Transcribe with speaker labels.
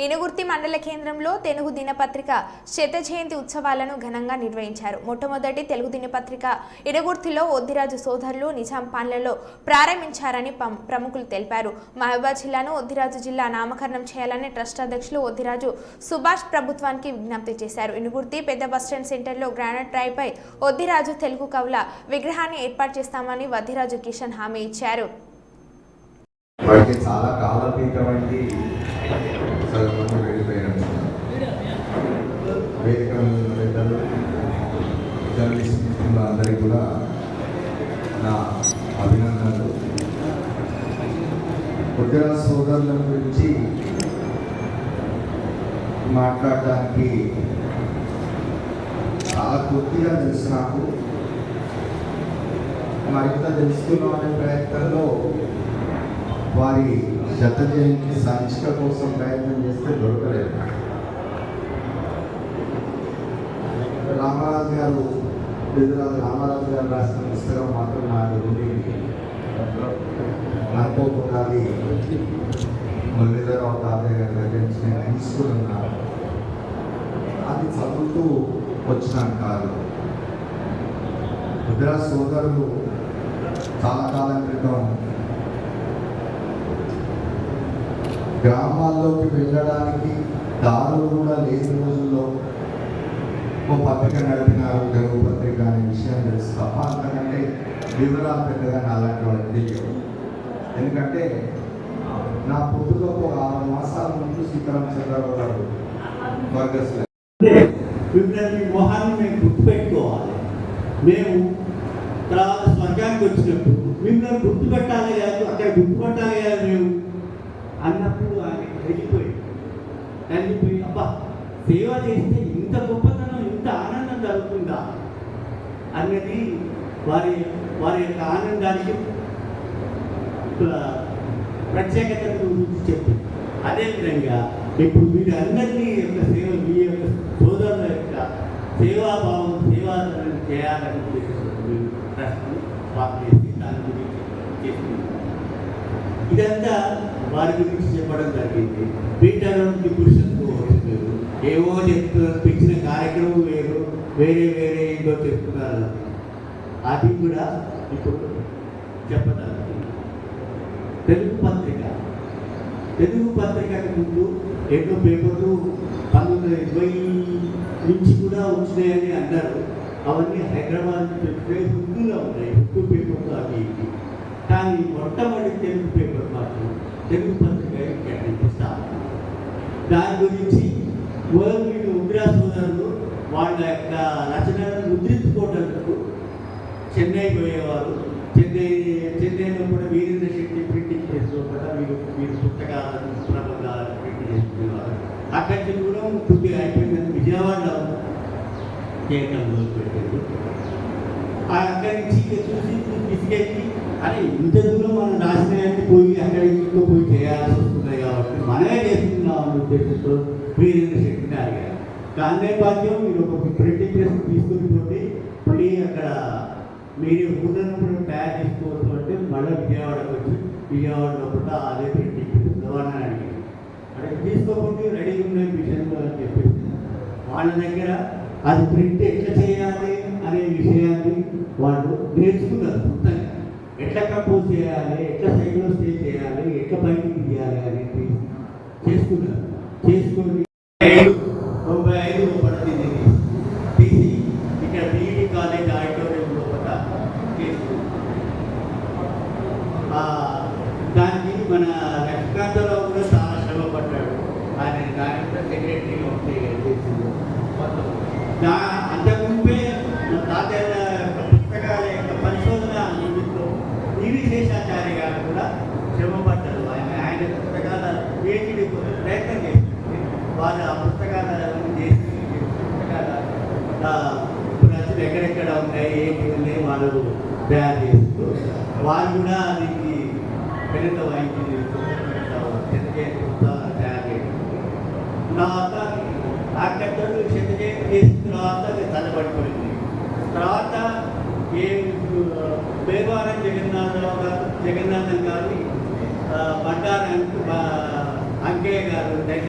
Speaker 1: ఇనుగుర్తి మండల కేంద్రంలో తెలుగు దినపత్రిక శత జయంతి ఉత్సవాలను ఘనంగా నిర్వహించారు. మొట్టమొదటి తెలుగు దినపత్రిక ఇనుగుర్తిలో ఒద్దిరాజు సోదరులు నిజాం పాలనలో ప్రారంభించారని పం- ప్రముఖులు తెలిపారు. మహబూబాద్ జిల్లాను ఒద్దిరాజు జిల్లా నామకరణం చేయాలని ట్రస్ట్ అధ్యక్షులు ఒద్దిరాజు సుభాష్ ప్రభుత్వానికి విజ్ఞప్తి చేశారు. ఇనుగుర్తి పెద్ద బస్టాండ్ సెంటర్లో గ్రానైట్ డ్రైపై ఒద్దిరాజు తెలుగు కవుల విగ్రహాన్ని ఏర్పాటు చేస్తామని వద్దిరాజు కిషన్ హామీ ఇచ్చారు.
Speaker 2: చాలా కాలం కూడా నా అభినందనలు. ఉద్యోగ సోదరుల గురించి మాట్లాడడానికి చాలా కొద్దిగా తెలుసు నాకు. మరింత తెలుసుకున్నాం ప్రయత్నంలో వారి జత జయంతి సంచిక కోసం ప్రయత్నం చేస్తే దొరకలేదు. రామరాజు గారు ఎదురాజు రామారాజు గారు రాసిన పుస్తకం మాత్రం నా ఉంది అనుకోకుండా మురళీధరరావు తాతయ్య గారి దగ్గర నుంచి నేను తీసుకున్నాను అది చదువుతూ వచ్చినాను కాదు. రుద్రా సోదరులు చాలా కాలం క్రితం గ్రామాల్లోకి వెళ్ళడానికి దారులు కూడా లేని రోజుల్లో ఓ పత్రిక నడిపినారు తెలుగు పత్రిక అనే విషయం తెలుసు తప్ప అంతకంటే వివరాలు పెద్దగా నా అలాంటి వాళ్ళకి తెలియవు ఎందుకంటే నా పుట్టుక ఒక ఆరు మాసాల ముందు సీతారాం చంద్రబాబు గారు స్వర్గస్థులు
Speaker 3: మిమ్మల్ని మొహాన్ని మేము గుర్తుపెట్టుకోవాలి. మేము తర్వాత స్వర్గానికి వచ్చినప్పుడు మిమ్మల్ని గుర్తుపెట్టాలి కాదు అక్కడ గుర్తుపెట్టాలి కాదు మేము అన్నప్పుడు ఆయన వెళ్ళిపోయి వెళ్ళిపోయి అబ్బా సేవ చేస్తే ఇంత గొప్పతనం ఇంత ఆనందం జరుగుతుందా? అన్నది వారి వారి యొక్క ఆనందానికి ప్ర- ప్రత్యేకత గురించి చెప్పింది అదేవిధంగా ఇప్పుడు మీరు అందరినీ యొక్క సేవ మీ యొక్క సోదరుల యొక్క సేవాభావం సేవాదరణ చేయాలని ఉద్దేశంతో మీరు ట్రస్ట్ని చేసి దాని గురించి చేస్తుంది ఇదంతా వారి గురించి చెప్పడం జరిగింది. పీఠానికి పురుషులు చెప్తున్నారు అది కూడా ఇప్పుడు చెప్పగలుగుతుంది తెలుగు పత్రిక తెలుగు పత్రికకు ముందు ఎన్నో పేపర్లు పంతొమ్మిది వందల ఇరవై నుంచి కూడా వచ్చినాయని అన్నారు. అవన్నీ హైదరాబాద్ చెప్తే హుక్కులో ఉన్నాయి. హుక్కు పేపర్లు అవి ఇవి కానీ మొట్టమొదటి తెలుగు పేపర్ మాత్రం తెలుగు పత్రిక కనిపిస్తాను దాని గురించి వీళ్ళు ఉగ్ర సోదరులు వాళ్ళ యొక్క రచనలను ముద్రించుకోవడానికి చెన్నై పోయేవారు. చెన్నై చెన్నైలో కూడా వీరేంద్ర శక్తి ప్రింటింగ్ చేస్తూ కూడా మీరు వీరు పుస్తకాలను ప్రబంధాలను ప్రింట్ చేసుకునేవారు అక్కడి నుంచి కూడా కొద్దిగా అయిపోయిందని విజయవాడలో చేయటం మొదలుపెట్టారు ఆ అక్కడి నుంచి చూసి తీసుకెళ్ళి అరే ఇంత దూరం మనం రాసినాయంటే పోయి అక్కడి నుంచి పోయి చేయాల్సి వస్తుంది కాబట్టి మనమే చేసుకుందాం అనే ఉద్దేశంతో వీరేంద్ర శక్తి గాంధేపాద్యం మీరు ఒక ప్రింటింగ్ చేసి తీసుకుని పోతే మళ్ళీ అక్కడ మీరు ఉన్నప్పుడు తయారు చేసుకోవచ్చు అంటే మళ్ళీ విజయవాడకు వచ్చి విజయవాడలో కూడా అదే ప్రింటింగ్ చేస్తున్నామని కావాలని అడిగారు? అక్కడ తీసుకోకుండా రెడీ ఉన్నాయి విషయంలో అని చెప్పేసి. వాళ్ళ దగ్గర అది ప్రింట్ ఎట్లా చేయాలి అనే విషయాన్ని వాళ్ళు నేర్చుకున్నారు మొత్తంగా. ఎట్లా కంపోజ్ చేయాలి ఎట్లా సైడ్లో స్టే చేయాలి ఎట్లా బయటికి తీయాలి అనేది చేసుకున్నారు. చేసుకొని దా అంతకుముందే మన తాతయ్య యొక్క పుస్తకాల యొక్క పరిశోధన నిమిత్తం ఈవి శేషాచార్య గారు కూడా శ్రమపడ్డారు. ఆయన ఆయన పుస్తకాల పిహెచ్డి ప్రయత్నం చేసి వారు ఆ పుస్తకాల చేసి పుస్తకాల ఆ, ఎక్కడెక్కడ ఉన్నాయి ఏంటి ఉన్నాయి వాళ్ళు తయారు చేస్తూ వారు కూడా దీనికి పెద్ద వాయించి తయారు చేయడం తర్వాత ఆ కట్టలు శతజయం చేసిన తర్వాత అది చల్లబడిపోయింది తర్వాత ఏ బేవారం జగన్నాథన్ గారు బండారు అంకే గారు